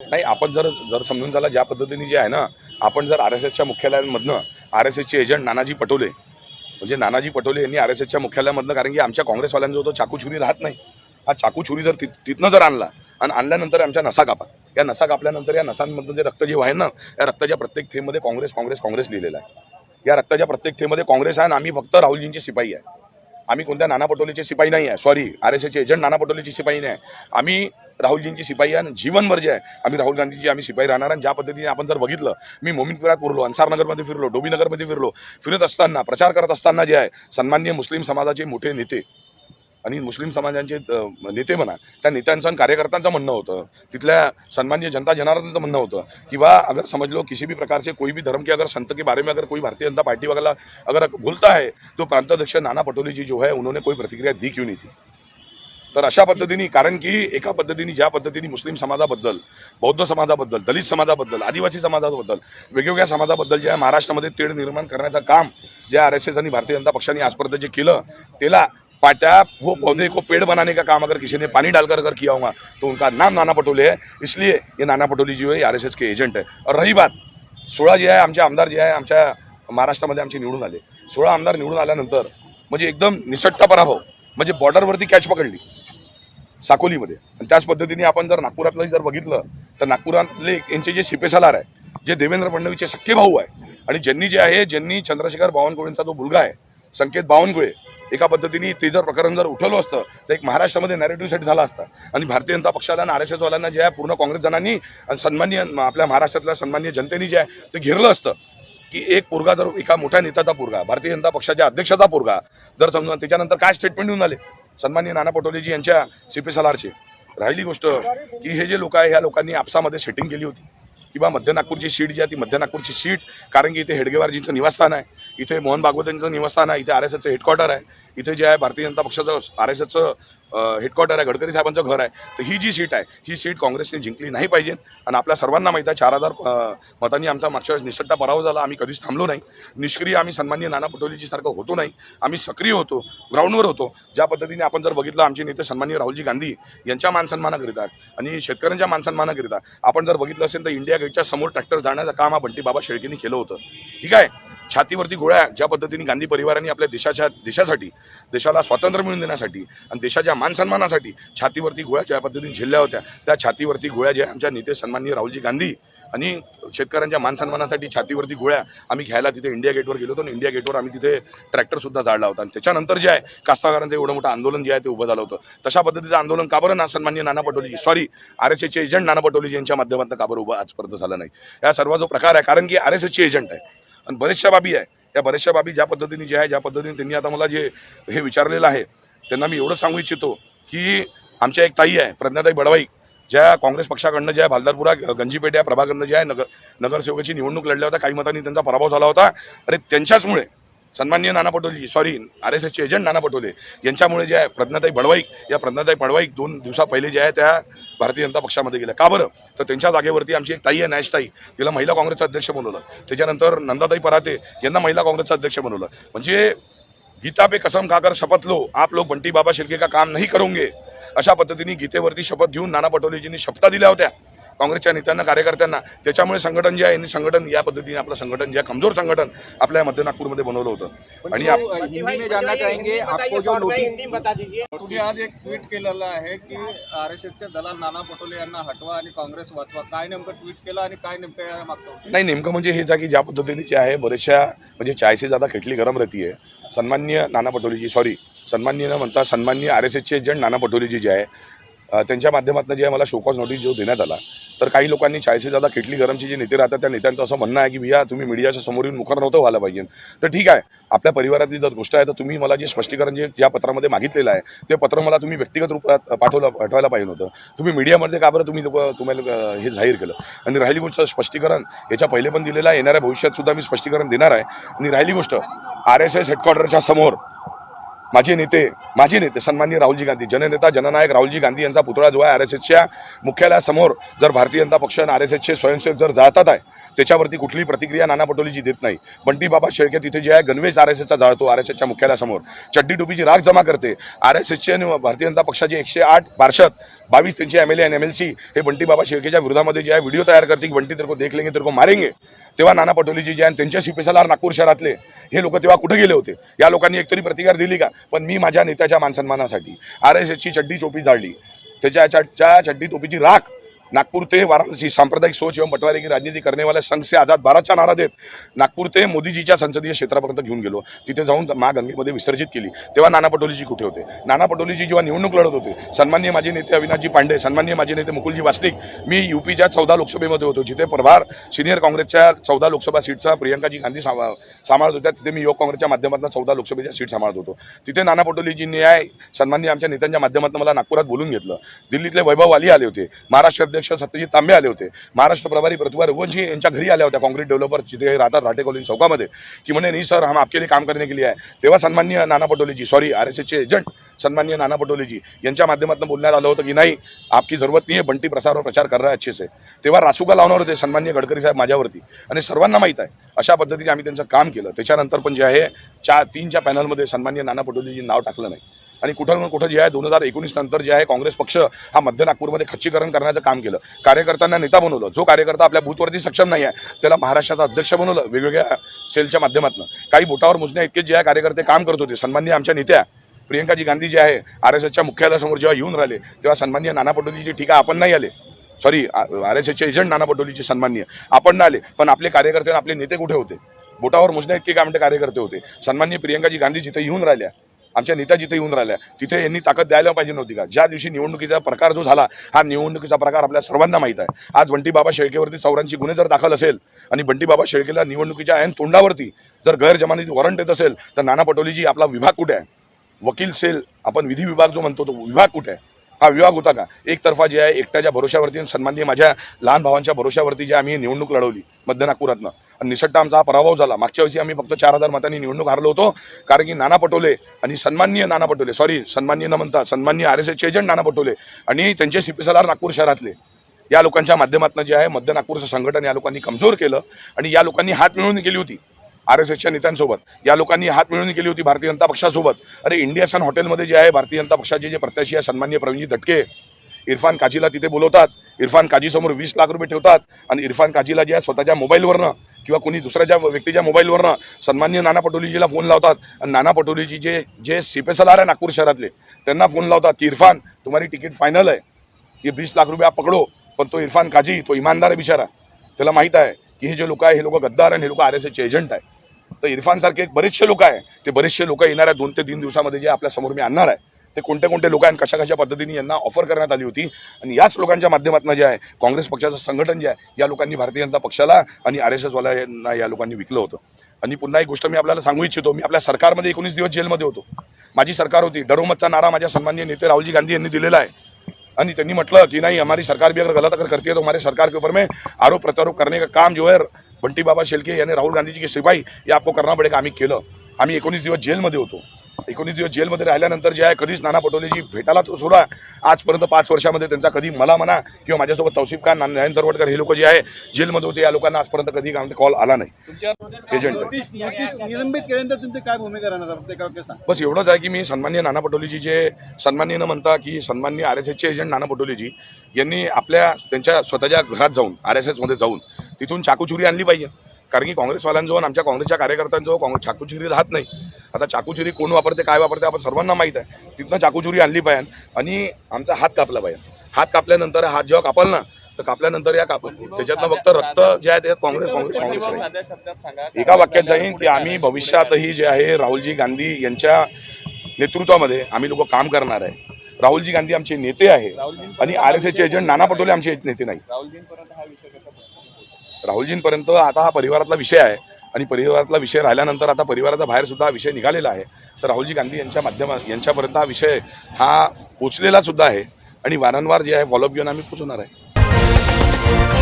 नाही आपण जर जर समजून झाला ज्या पद्धतीने जे आहे ना आपण जर आर एस एसच्या मुख्यालयांमधनं आर एस एसचे एजंट नानाजी पटोले म्हणजे नानाजी पटोले यांनी आर एस एसच्या मुख्यालयामधनं कारण की आमच्या काँग्रेसवाल्यांचा तो चाकू छुरी राहत नाही. हा चाकू छुरी जर तिथनं जर आणला आणि आणल्यानंतर आमच्या नसा कापा. या नसा कापल्यानंतर या नसांमधनं जे रक्त जे आहे ना या रक्ताच्या प्रत्येक थेमध्ये काँग्रेस काँग्रेस काँग्रेस लिहिलेला आहे. या रक्ताच्या प्रत्येक थेमध्ये काँग्रेस आहे आणि आम्ही फक्त राहुलजींची शिपाई आहे. आम्ही कोणत्या नाना पटोलेचे शिपाई नाही आहे. सॉरी आर एस एचे एजंट नाना पटोलेची शिपाई नाही आहे. आम्ही राहुलजींची शिपाई आहे आणि जीवनभर जे आहे आम्ही राहुल गांधीजी आम्ही शिपाई राहणार आणि ज्या पद्धतीने आपण जर बघितलं मी मोमिनपुरात फिरलो अन्सारनगरमध्ये फिरलो डोबीनगरमध्ये फिरलो फिरत असताना प्रचार करत असताना जे आहे सन्माननीय मुस्लिम समाजाचे मोठे नेते आणि मुस्लिम समाजांचे नेते म्हणा त्या नेत्यांचं आणि कार्यकर्त्यांचं म्हणणं होतं. तिथल्या सन्मान्य जनता जनार्दनचं म्हणणं होतं कि बा अगर समझ लो किसी भी प्रकार से कोई भी धर्म के अगर संत के बारे में अगर कोई भारतीय जनता पार्टी वगैरह अगर बोलता है तो प्रांताध्यक्ष नाना पटोले जी जो है उन्होंने कोई प्रतिक्रिया दी क्यों नहीं थी? तर अशा पद्धतीने कारण की एका पद्धतीने ज्या पद्धतीने मुस्लिम समाजाबद्दल बौद्ध समाजाबद्दल दलित समाजाबद्दल आदिवासी समाजाबद्दल वेगवेगळ्या समाजाबद्दल जे आहे महाराष्ट्रामध्ये तेढ निर्माण करण्याचं काम जे आर एस एस आणि भारतीय जनता पक्षाने आजपर्यंत जे केलं त्याला पाट्या वो पौधे को पेड़ बनाने का काम अगर किसी ने पानी डालकर अगर किया होगा तो उनका नाम नाना पटोले है। इसलिए ये नाना पटोले जी है आर एस एस के एजंट है। और रही बात सोळा जे आहे आमचे आमदार जे आहे आमच्या महाराष्ट्रामध्ये आमचे निवडून आले. सोळा आमदार निवडून आल्यानंतर म्हणजे एकदम निसट्टा पराभव. म्हणजे बॉर्डरवरती कॅच पकडली. साकोलीमध्ये. आणि त्याच पद्धतीने आपण जर नागपुरातलं जर बघितलं तर नागपुरातले यांचे जे शिपेसालार आहे जे देवेंद्र फडणवीसचे सख्खे भाऊ आहे आणि ज्यांनी जे आहे ज्यांनी चंद्रशेखर बावनकुळेंचा जो मुलगा आहे संकेत बावनकुळे एका पद्धतीने ते जर प्रकरण जर उठवलं असतं तर एक महाराष्ट्रामध्ये नॅरेटिव्ह सेट झाला असता. आणि भारतीय जनता पक्षाला आणि आर एस एसवाल्यांना जे आहे पूर्ण काँग्रेस जणांनी आणि सन्माननीय आपल्या महाराष्ट्रातल्या सन्माननीय जनतेने जे आहे ते घेरलं असतं. की एक पोरगा जर एका मोठ्या नेत्याचा पोरगा भारतीय जनता पक्षाच्या अध्यक्षाचा पोरगा जर समजा त्याच्यानंतर काय स्टेटमेंट येऊन आले? सन्मान्य नाना पटोलेजी यांच्या सी पी राहिली गोष्ट की हे जे लोक आहे ह्या लोकांनी आपसामध्ये सेटिंग केली होती. किंवा मध्य नागपूरची सीट जी आहे ती मध्य नागपूरची सीट कारण की इथे हेडगेवारजींचं निवासस्थान आहे. इथे मोहन भागवतांचं निवासस्थान आहे. इथे आर एस एसचं हेडक्वार्टर आहे. इथे जे आहे भारतीय जनता पक्षाचं आर एस एसचं हेडक्वार्टर आहे गडकरी साहेबांचं घर आहे. तर ही जी सीट आहे ही सीट काँग्रेसने जिंकली नाही पाहिजे. आणि आपल्या सर्वांना माहीत आहे चार हजार मतांनी आमचा मागच्या वेळेस निसट्टा पराभव झाला. आम्ही कधीच थांबलो नाही. निष्क्रिय आम्ही सन्माननीय नाना पटोलेजी सारखं होतो नाही. आम्ही सक्रिय होतो ग्राउंडवर होतो. ज्या पद्धतीने आपण जर बघितलं आमचे नेते सन्माननीय राहुलजी गांधी यांच्या मानसन्मानाकरिता आणि शेतकऱ्यांच्या मानसन्मानाकरिता आपण जर बघितलं असेल तर इंडिया गेटच्या समोर ट्रॅक्टर जाण्याचं काम हा बंटी बाबा शेळकेंनी केलं होतं. ठीक आहे? छातीवरती गोळ्या ज्या पद्धतीने गांधी परिवाराने आपल्या देशाच्या देशासाठी देशाला स्वातंत्र्य मिळवून देण्यासाठी आणि देशाच्या मानसन्मानासाठी छातीवरती गोळ्या ज्या पद्धतीने झेलल्या होत्या त्या छातीवरती गोळ्या ज्या आमच्या नेते सन्माननीय राहुलजी गांधी आणि शेतकऱ्यांच्या मानसन्मानासाठी छातीवरती गोळ्या आम्ही घ्यायला तिथे इंडिया गेटवर गेलो होतो आणि इंडिया गेटवर आम्ही तिथे ट्रॅक्टरसुद्धा जाळला होता. आणि त्याच्यानंतर जे आहे कास्तकारांचं एवढं मोठं आंदोलन जे आहे ते उभं झालं होतं. तशा पद्धतीचं आंदोलन का बरं ना सन्माननीय Nana Patoleji sorry R S एचे agent Nana Patoleji यांच्या माध्यमातून का बरं उभं आजपर्यंत झालं नाही. या सर्व जो प्रकार आहे कारण की आर एस एसचे एजंट आहे. आणि बरेचशा बाबी आहे. त्या बऱ्याचशा बाबी ज्या पद्धतीने जे आहे ज्या पद्धतीने त्यांनी आता मला जे हे विचारलेलं आहे त्यांना मी एवढं सांगू इच्छितो की आमच्या एक ताई आहे प्रज्ञाताई बडवाई ज्या काँग्रेस पक्षाकडनं ज्या भालदारपुरा गंजीपेठ या प्रभाकडनं ज्या आहे नगर नगरसेवकाची निवडणूक लढल्या होत्या काही मतांनी त्यांचा पराभव झाला होता. अरे त्यांच्याचमुळे सन्मान्य Nana Patoleji sorry R S एसचे एजंट नाना पटोले यांच्यामुळे जे आहे प्रज्ञाताई भडवाईक या प्रज्ञाताई बडवाईक दोन दिवसा पहिले जे आहे त्या भारतीय जनता पक्षामध्ये गेल्या. का बरं? तर त्यांच्या जागेवरती आमची एक ताई आहे नॅशताई तिला महिला काँग्रेसचं अध्यक्ष बनवलं. त्याच्यानंतर नंदाताई पराते यांना महिला काँग्रेसचं अध्यक्ष बनवलं. म्हणजे गीता पे कसम खाकर शपथ लो. आप लोग बंटी बाबा शिर्के का काम नाही करोगे? अशा पद्धतीने गीतेवरती शपथ घेऊन नाना पटोलेजींनी शपथा दिल्या होत्या. काँग्रेसच्या नेत्यांना कार्यकर्त्यांना त्याच्यामुळे संघटन जे आहे संघटन या पद्धतीने आपलं संघटन जे कमजोर संघटन आपल्या मध्य नागपूरमध्ये बनवलं होतं. आणि आप- तो हिंदी में जानना चाहेंगे आपको जो नोटिस बता दीजिए। तुम्ही आज एक ट्विट केलेलं आहे की आर एस एसचे दलाल नाना पटोले यांना हटवा आणि काँग्रेस वाचवा. काय नेमकं ट्विट केलं आणि काय नेमकं होतं? नाही नेमकं म्हणजे हेच आहे की ज्या पद्धतीने जे आहे बरेचशा म्हणजे चायसे जादा खेटली गरम रहती आहे. सन्मान्य नाना पटोलेजी सॉरी सन्मान्य न म्हणता सन्मान्य आर एस एसचे एजंट नाना पटोलेजी जे आहे त्यांच्या माध्यमातून जे मला शोकॉज नोटीस जो देण्यात आला तर काही लोकांनी चाळीसशे दादा खेटली गरमचे जे नेते राहतात त्या नेत्यांचं असं म्हणणं आहे की भैया तुम्ही मीडियाच्या समोर येऊन मुखर नव्हतं व्हायला पाहिजे. तर ठीक आहे आपल्या परिवारातली जर गोष्ट आहे तर तुम्ही मला जे स्पष्टीकरण जे या पत्रामध्ये मागितलेलं आहे ते पत्र मला तुम्ही व्यक्तिगत रूपात पाठवलं पाठवायला पाहिजे होतं. तुम्ही मीडियामध्ये का बरं तुम्ही लोक तुम्हाला हे जाहीर केलं? आणि राहिली गोष्ट स्पष्टीकरण याच्या पहिले पण दिलेलं आहे येणाऱ्या भविष्यात सुद्धा मी स्पष्टीकरण देणार आहे. आणि राहिली गोष्ट आर एस एस हेडक्वार्टरच्या समोर माझे नेते माझे नेते सन्माननीय राहुलजी गांधी जननेता जननायक राहुलजी गांधी यांचा पुतळा जो आहे आर एस एसच्या मुख्यालयासमोर जर भारतीय जनता पक्ष आणि आर एस एसचे स्वयंसेवक जर जातात आहे त्याच्यावरती कुठलीही प्रतिक्रिया नाना पटोलीजी देत नाही. बंटी बाबा शेळके तिथे जे आहे गणवेश आर एस एसचा जाळतो आर एस एसच्या मुख्यालयासमोर. चड्डी टोपीची राख जमा करते. आर एस एसचे आणि भारतीय जनता पक्षाचे एकशे आठ पार्षद बावीस त्यांचे M L M L C हे बंटी बाबा शेळकेच्या विरोधामध्ये जे आहे व्हिडिओ तयार करते की बंटी तर को देख लेंगे तर को मारेंगे. तेव्हा नाना पटोलीजी जे आहे त्यांच्या सीपीएसएलआर नागपूर शहरातले हे लोक तेव्हा कुठे गेले होते? या लोकांनी एकतरी प्रतिकार दिली का? पण मी माझ्या नेत्याच्या मानसन्मानासाठी आर एस एसची चड्डी चोपी जाळली. त्याच्या चड्डी टोपीची राख नागपूर ते वाराणसी सांप्रदायिक सोच एवं बंटवारे की राजनीति करने वाले संघ से आझाद भारतचा नारा देत नागपूर ते मोदीजीच्या संसदीय क्षेत्रापर्यंत घेऊन गेलो. तिथे जाऊन मा गंगेमध्ये विसर्जित केली. तेव्हा नाना पटोलेजी कुठे होते? नाना पटोलेजी जेव्हा निवडणूक लढत होते सन्मान्य माझे नेते अविनाशजी पांडे सन्मान्य माझे नेते मुकुलजी वासनिक मी युपीच्या चौदा लोकसभेमध्ये होतो. जिथे प्रभार सिनियर काँग्रेसच्या चौदा लोकसभा सीटचा प्रियंकाजी गांधी सामा- सांभाळत होत्या. तिथे मी युवक काँग्रेसच्या माध्यमातून चौदा लोकसभेच्या सीट सांभाळत होतो. तिथे नाना पटोलेजींनी आहे सन्मान्य आमच्या नेत्यांच्या माध्यमातून मला नागपुरात बोलून घेतलं. दिल्लीतले वैभव वाली आले होते. महाराष्ट्र अध्यक्ष सत्यजित तांबे आले होते. महाराष्ट्र प्रभारी प्रतिभा रघुवंशी यांच्या घरी आल्या होत्या काँग्रेस डेव्हलपर जिथे राहतात राटे कॉलनी चौकामध्ये. की म्हणे नाही सर हम आपके लिए काम करने के लिए आहे. तेव्हा सन्मान्य Nana Patoleji sorry R S एसचे एजंट सन्मान्य नाना पटोलेजी यांच्या माध्यमातून बोलण्यात आलं होतं की नाही आपकी जरूरत नाही आहे बंटी प्रसारवर प्रचार कर रहा है अच्छे से. तेव्हा रासुका लावणार होते सन्मान्य गडकरी साहेब माझ्यावरती. आणि सर्वांना माहीत आहे अशा पद्धतीने आम्ही त्यांचं काम केलं. त्याच्यानंतर पण जे आहे चार तीनच्या पॅनलमध्ये सन्मान्य नाना पटोलेजी नाव टाकलं नाही. आणि कुठं ना कुठं जे आहे दोन हजार एकोणीस नंतर जे आहे काँग्रेस पक्ष हा मध्य नागपूरमध्ये खच्चीकरण करण्याचं काम केलं. कार्यकर्त्यांना नेता बनवलं. जो कार्यकर्ता आपल्या बूथवरती सक्षम नाही आहे त्याला महाराष्ट्राचा अध्यक्ष बनवलं वेगवेगळ्या सेलच्या माध्यमातून. काही बोटावर मोजण्या इतके जे आहे कार्यकर्ते काम करत होते. सन्माननीय आमच्या नेत्या प्रियंकाजी गांधी जे आहे आर एस एसच्या मुख्यालयासमोर जेव्हा येऊन राहिले तेव्हा सन्माननीय नाना पटोलीची टीका आपण नाही आले. सॉरी आर एस एसचे एजंट नाना पटोलेची सन्माननीय. आपण नाही आले पण आपले कार्यकर्ते आणि आपले नेते कुठे होते? बोटावर मोजण्या इतके काय म्हणते कार्यकर्ते होते? सन्माननीय प्रियंकाजी गांधी जिथे येऊन राहिल्या आमच्या नेत्या जिथे येऊन राहिल्या. तिथे यांनी ताकद द्यायला पाहिजे नव्हती का? ज्या दिवशी निवडणुकीचा प्रकार जो झाला हा निवडणुकीचा प्रकार आपल्या सर्वांना माहीत आहे. आज बंटीबाबा शेळकेवरती चौऱ्यांची गुन्हे जर दाखल असेल आणि बंटीबाबा शेळकेला निवडणुकीच्या ऐन तोंडावरती जर गैरजमानीत वॉरंट येत असेल तर नाना पटोलेजी आपला विभाग कुठे आहे? वकील सेल आपण विधी विभाग जो म्हणतो तो विभाग कुठे आहे? हा विभाग होता का? एकतर्फा जे आहे एकट्याच्या भरोशावरती सन्माननीय माझ्या लहान भावांच्या भरोशावरती जे आम्ही निवडणूक लढवली मध्य नागपुरातनं. आणि निसट्ट आमचा हा पराभव झाला. मागच्या वर्षी आम्ही फक्त चार हजार मतांनी निवडणूक हारलो होतो कारण की नाना पटोले आणि सन्माननीय नाना पटोले सॉरी सन्माननीय न म्हणता सन्माननीय आर एस एसचे एजंट नाना पटोले आणि त्यांचे सीपीएसएलआर नागपूर शहरातले. या लोकांच्या माध्यमातून जे आहे मध्य नागपूरचं संघटन या लोकांनी कमजोर केलं आणि या लोकांनी हात मिळवून केली होती. आर एस एसच्या नेत्यांसोबत. या लोकांनी हात मिळवून केली होती भारतीय जनता पक्षासोबत. अरे इंडिया सन हॉटेलमध्ये जे आहे भारतीय जनता पक्षाचे जे प्रत्याशी आहे सन्मान्य प्रवीणजी दटके इरफान काजीला तिथे बोलवतात. इरफान काजीसमोर वीस लाख रुपये ठेवतात आणि इरफान काजीला जे आहे स्वतःच्या मोबाईलवरनं किंवा कोणी दुसऱ्याच्या व्यक्तीच्या मोबाईलवरनं सन्मान्य नाना पटोलीजीला फोन लावतात. आणि नाना पटोलीजी जे जे सीपीएसएलआर आहे नागपूर शहरातले त्यांना फोन लावतात की इरफान तुम्हारी तिकीट फायनल आहे. हे वीस लाख रुपये आप पकडो पण तो इरफान काजी तो इमानदार आहे बिचारा. त्याला माहीत आहे की हे जे लोक आहे हे लोक गद्दार आणि हे लोक आर एस एसचे एजंट आहे. तर इरफान सारखे बरेचसे लोक आहे. ते बरेचसे लोक येणाऱ्या दोन ते तीन दिवसामध्ये जे आपल्यासमोर मी आणणार आहे ते कोणते कोणते लोक आहेत कशा कशा पद्धतीने यांना ऑफर करण्यात आली होती आणि याच लोकांच्या माध्यमातून जे आहे काँग्रेस पक्षाचं संघटन जे आहे या लोकांनी भारतीय जनता पक्षाला आणि आर एस एसवाल्यांना या लोकांनी विकलं होतं. आणि पुन्हा एक गोष्ट मी आपल्याला सांगू इच्छितो मी आपल्या सरकारमध्ये एकोणीस दिवस जेलमध्ये होतो. माझी सरकार होती. डरोमतचा नारा माझ्या सन्माननीय नेते राहुलजी गांधी यांनी दिलेला आहे. आणि त्यांनी म्हटलं की नाही हमारी सरकार भी अगर गलत अगर करती है तो हमारे सरकार के ऊपर में आरोप प्रत्यारोप करने का काम जो है बंटी बाबा शेलके यानी राहुल गांधी जी की सिपाही ये आपको करना पडेगा. आम्ही केलं. आम्ही एकोणीस दिवस जेलमध्ये होतो. एकोणीस दिवस जेलमध्ये राहिल्यानंतर जे आहे कधीच नाना पटोलेजी भेटायला तो सोडा. आजपर्यंत पाच वर्षामध्ये त्यांचा कधी मला म्हणा किंवा माझ्यासोबत तौसिफ खान नयन तरवडकर हे लोक जे आहे जेलमध्ये होते या लोकांना आजपर्यंत कधी कॉल आला नाही. तुमच्या एजंट नोटीस नोटीस निलंबित केल्यानंतर तुमची काय भूमिका राहणार? प्रत्येकावर सांग. बस एवढंच आहे की मी सन्मान्य नाना पटोलेजी जे सन्मान्य न म्हणता की सन्मान्य आर एस एसचे एजंट नाना पटोलेजी यांनी आपल्या त्यांच्या स्वतःच्या घरात जाऊन आर एस एसमध्ये जाऊन तिथून चाकूचुरी आणली पाहिजे. कारण की काँग्रेसवाल्यांजवळ आमच्या काँग्रेसच्या कार्यकर्त्यांजवळ काँग्रेस चाकूचुरी राहत नाही. आता चाकूचुरी कोण वापरते काय वापरते आपण सर्वांना माहीत आहे. तिथनं चाकूचुरी आणली पाहिजे आणि आमचा हात कापला पाहिजे. हात कापल्यानंतर हात जेव्हा कापल ना तर कापल्यानंतर या काप त्याच्यातनं फक्त रक्त जे आहे त्याच्यात काँग्रेस काँग्रेस काँग्रेस आहे. एका वाक्यात जाईन की आम्ही भविष्यातही जे आहे राहुलजी गांधी यांच्या नेतृत्वामध्ये आम्ही लोक काम करणार आहे. राहुलजी गांधी आमचे नेते आहे. आणि आर एस एसचे एजंट नाना पटोले आमचे नेते नाही राहुलजींपर्यंत आता हा परिवारातला विषय आहे. आणि परिवारातला विषय राहिल्यानंतर आता परिवाराचा बाहेर सुद्धा हा विषय निघालेला आहे. तर राहुलजी गांधी यांच्या माध्यमात यांच्यापर्यंत हा विषय हा पोचलेला सुद्धा आहे. आणि वारंवार जे आहे फॉलोअप घेऊन आम्ही पोचवणार आहे.